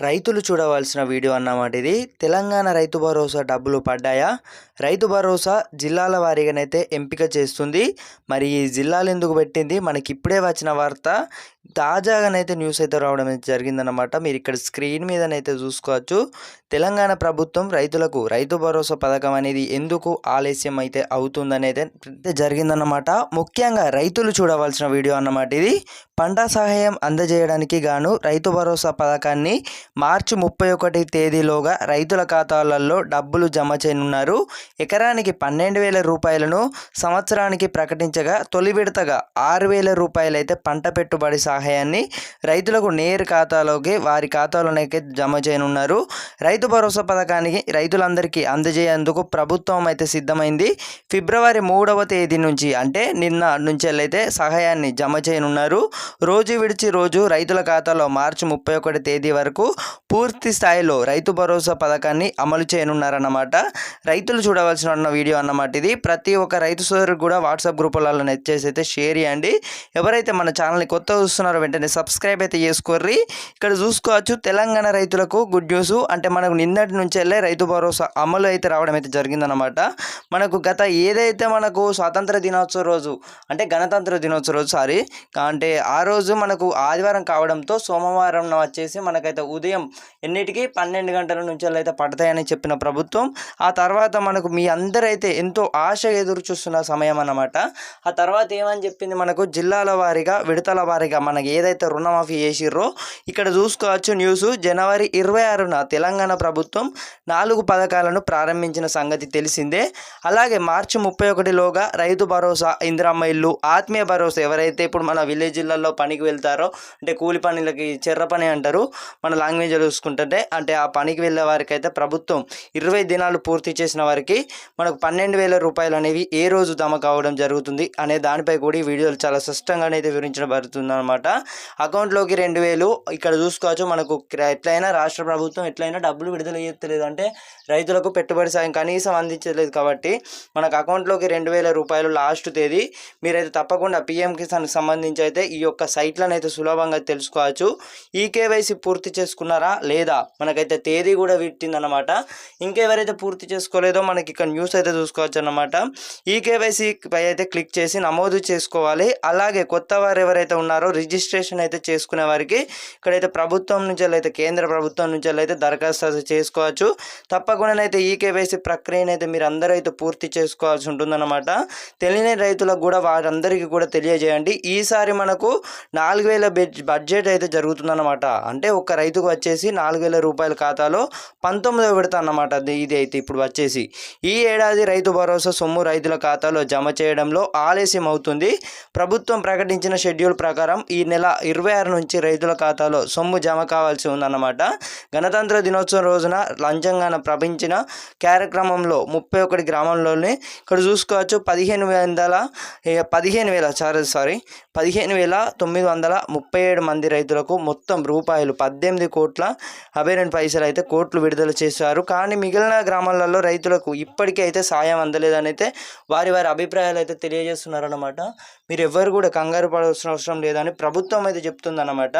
రైతులు చూడవలసిన వీడియో అన్నమాట ఇది. తెలంగాణ రైతు భరోసా డబ్బులు పడ్డాయా? రైతు భరోసా జిల్లాల వారీగానైతే ఎంపిక చేస్తుంది. మరి ఈ జిల్లాలు ఎందుకు పెట్టింది? మనకి ఇప్పుడే వచ్చిన వార్త. తాజాగానైతే న్యూస్ అయితే రావడం జరిగిందనమాట జరిగిందన్నమాట. మీరు ఇక్కడ స్క్రీన్ మీదనైతే చూసుకోవచ్చు. తెలంగాణ ప్రభుత్వం రైతులకు రైతు భరోసా పథకం అనేది ఎందుకు ఆలస్యం అయితే అవుతుందనేది జరిగిందన్నమాట. ముఖ్యంగా రైతులు చూడవలసిన వీడియో అన్నమాట ఇది. పంట సహాయం అందజేయడానికి గాను రైతు భరోసా పథకాన్ని మార్చి ముప్పై ఒకటి తేదీలోగా రైతుల ఖాతాలలో డబ్బులు జమ చేయనున్నారు. ఎకరానికి పన్నెండు వేల రూపాయలను సంవత్సరానికి ప్రకటించగా తొలి విడతగా ఆరు వేల రూపాయలైతే పంట పెట్టుబడి సహాయాన్ని రైతులకు నేరు ఖాతాలోకి వారి ఖాతాలోనైతే జమ చేయనున్నారు. రైతు భరోసా పథకానికి రైతులందరికీ అందజేయేందుకు ప్రభుత్వం అయితే సిద్ధమైంది. ఫిబ్రవరి మూడవ తేదీ నుంచి అంటే నిన్న నుంచి అయితే సహాయాన్ని జమ చేయనున్నారు. రోజు విడిచి రోజు రైతుల ఖాతాలో మార్చి ముప్పై ఒకటి తేదీ వరకు పూర్తి స్థాయిలో రైతు భరోసా పథకాన్ని అమలు చేయనున్నారన్నమాట. రైతులు చూడ చూడవలసిన ఉన్న వీడియో అన్నమాట ఇది. ప్రతి ఒక్క రైతు సోదరుడు కూడా వాట్సాప్ గ్రూపులలో నెచ్చేసి అయితే షేర్ చేయండి. ఎవరైతే మన ఛానల్ని కొత్త చూస్తున్నారో వెంటనే సబ్స్క్రైబ్ అయితే చేసుకోర్రి. ఇక్కడ చూసుకోవచ్చు తెలంగాణ రైతులకు గుడ్ న్యూస్ అంటే మనకు నిన్నటి నుంచి వెళ్ళే రైతు భరోసా అమలు అయితే రావడం అయితే జరిగిందనమాట మనకు గత ఏదైతే మనకు స్వాతంత్ర దినోత్సవ రోజు అంటే గణతంత్ర దినోత్సవ రోజు సారీ అంటే ఆ రోజు మనకు ఆదివారం కావడంతో సోమవారం వచ్చేసి మనకైతే ఉదయం ఎన్నిటికీ? పన్నెండు గంటల నుంచి అయితే పడతాయని చెప్పిన ప్రభుత్వం. ఆ తర్వాత మనకు మీ అందరైతే ఎంతో ఆశ ఎదురు చూస్తున్న సమయం అన్నమాట. ఆ తర్వాత ఏమని చెప్పింది మనకు? జిల్లాల వారీగా విడతల వారీగా మనకి ఏదైతే రుణమాఫీ చేసిర్రో ఇక్కడ చూసుకోవచ్చు న్యూస్. జనవరి ఇరవై ఆరున తెలంగాణ ప్రభుత్వం నాలుగు పథకాలను ప్రారంభించిన సంగతి తెలిసిందే. అలాగే మార్చి ముప్పై ఒకటిలోగా రైతు భరోసా ఇందిరమ్మ ఇల్లు ఆత్మీయ భరోసా ఎవరైతే ఇప్పుడు మన విలేజ్ జిల్లాల్లో పనికి వెళ్తారో అంటే కూలి పనులకి చెర్ర పని అంటారు మన లాంగ్వేజ్ చూసుకుంటుంటే అంటే ఆ పనికి వెళ్ళే వారికి అయితే ప్రభుత్వం ఇరవై దినాలు పూర్తి చేసిన వారికి మనకు పన్నెండు వేల రూపాయలు అనేవి ఏ రోజు జమ కావడం జరుగుతుంది అనే దానిపై కూడా ఈ వీడియోలు చాలా స్పష్టంగా అయితే వివరించబడుతుంది అనమాట అకౌంట్లోకి రెండు వేలు ఇక్కడ చూసుకోవచ్చు. మనకు ఎట్లయినా రాష్ట్ర ప్రభుత్వం ఎట్లయినా డబ్బులు విడుదల చేయట్లేదు అంటే రైతులకు పెట్టుబడి సాయం కనీసం అందించలేదు కాబట్టి మనకు అకౌంట్లోకి రెండు వేల రూపాయలు లాస్ట్ తేదీ. మీరైతే తప్పకుండా పిఎం కిసాన్కి సంబంధించి అయితే ఈ యొక్క సైట్లను అయితే సులభంగా తెలుసుకోవచ్చు. ఈ కేవైసీ పూర్తి చేసుకున్నారా? లేదా? మనకైతే తేదీ కూడా పెట్టిందన్నమాట ఇంకెవరైతే పూర్తి చేసుకోలేదో మన మనకి ఇక్కడ న్యూస్ అయితే చూసుకోవచ్చు అనమాట ఈ కేవైసీ పై అయితే క్లిక్ చేసి నమోదు చేసుకోవాలి. అలాగే కొత్త వారు ఎవరైతే ఉన్నారో రిజిస్ట్రేషన్ అయితే చేసుకునే వారికి ఇక్కడైతే ప్రభుత్వం నుంచి అయితే కేంద్ర ప్రభుత్వం నుంచి అయితే దరఖాస్తు చేసుకోవచ్చు. తప్పకుండా అయితే ఈ కేవైసీ ప్రక్రియను అయితే మీరు అందరూ అయితే పూర్తి చేసుకోవాల్సి ఉంటుందన్నమాట. తెలియని రైతులకు కూడా వారందరికీ కూడా తెలియజేయండి. ఈసారి మనకు నాలుగు వేల బడ్జెట్ అయితే జరుగుతుందన్నమాట. అంటే ఒక రైతుకు వచ్చేసి నాలుగు వేల రూపాయల ఖాతాలో పంతొమ్మిదో పెడతా అన్నమాట. ఇది అయితే ఇప్పుడు వచ్చేసి. ఈ ఏడాది రైతు భరోసా సొమ్ము రైతుల ఖాతాలో జమ చేయడంలో ఆలస్యం అవుతుంది ప్రభుత్వం ప్రకటించిన షెడ్యూల్ ప్రకారం ఈ నెల ఇరవై ఆరు నుంచి రైతుల ఖాతాలో సొమ్ము జమ కావాల్సి ఉందన్నమాట. గణతంత్ర దినోత్సవం రోజున లంచంగాన ప్రభించిన కార్యక్రమంలో ముప్పై ఒకటి గ్రామంలోనే ఇక్కడ చూసుకోవచ్చు పదిహేను వందల పదిహేను వేల సారీ సారీ పదిహేను వేల తొమ్మిది వందల ముప్పై ఏడు మంది రైతులకు మొత్తం రూపాయలు పద్దెనిమిది కోట్ల అభై రెండు పైసలు అయితే కోట్లు విడుదల చేశారు. కానీ మిగిలిన గ్రామాలలో రైతులకు ఇప్పటికీ అయితే సాయం అందలేదని అయితే వారి వారి అభిప్రాయాలు అయితే తెలియజేస్తున్నారనమాట మీరు ఎవ్వరు కూడా కంగారు పడాల్సిన అవసరం లేదని ప్రభుత్వం అయితే చెప్తుందన్నమాట.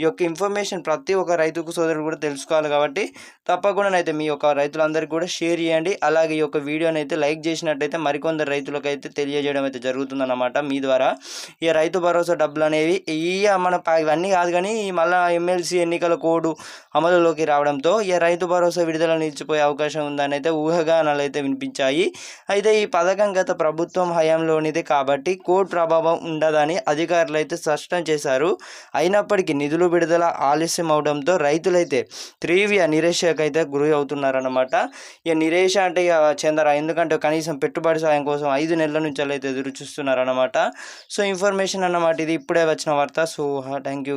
ఈ యొక్క ఇన్ఫర్మేషన్ ప్రతి ఒక్క రైతుకు సోదరుడు కూడా తెలుసుకోవాలి కాబట్టి తప్పకుండా అయితే మీ యొక్క రైతులందరికీ కూడా షేర్ చేయండి. అలాగే ఈ యొక్క వీడియోని అయితే లైక్ చేసినట్టయితే మరికొందరు రైతులకు అయితే తెలియజేయడం అయితే జరుగుతుందన్నమాట మీ ద్వారా. ఈ రైతు భరోసా డబ్బులు అనేవి ఈ మన ఇవన్నీ కాదు కానీ మళ్ళీ ఎమ్మెల్సీ ఎన్నికల కోడ్ అమలులోకి రావడంతో ఈ రైతు భరోసా విడుదల నిలిచిపోయే అవకాశం ఉందని అయితే ఊహగా ఊహగానాలు అయితే వినిపించాయి. అయితే ఈ పథకం గత ప్రభుత్వం హయాంలోనిదే కాబట్టి కోడ్ ప్రభావం ఉండదని అధికారులు అయితే స్పష్టం చేశారు. అయినప్పటికీ నిధులు విడుదల ఆలస్యం అవడంతో రైతులైతే తీవ్ర అయితే గురి అవుతున్నారన్నమాట. ఇక నిరేష అంటే ఇక చెందరా? ఎందుకంటే కనీసం పెట్టుబడి సాయం కోసం ఐదు నెలల నుంచి అయితే ఎదురు చూస్తున్నారన్నమాట సో ఇన్ఫర్మేషన్ అన్నమాట ఇది. ఇప్పుడే వచ్చిన వార్త. So thank you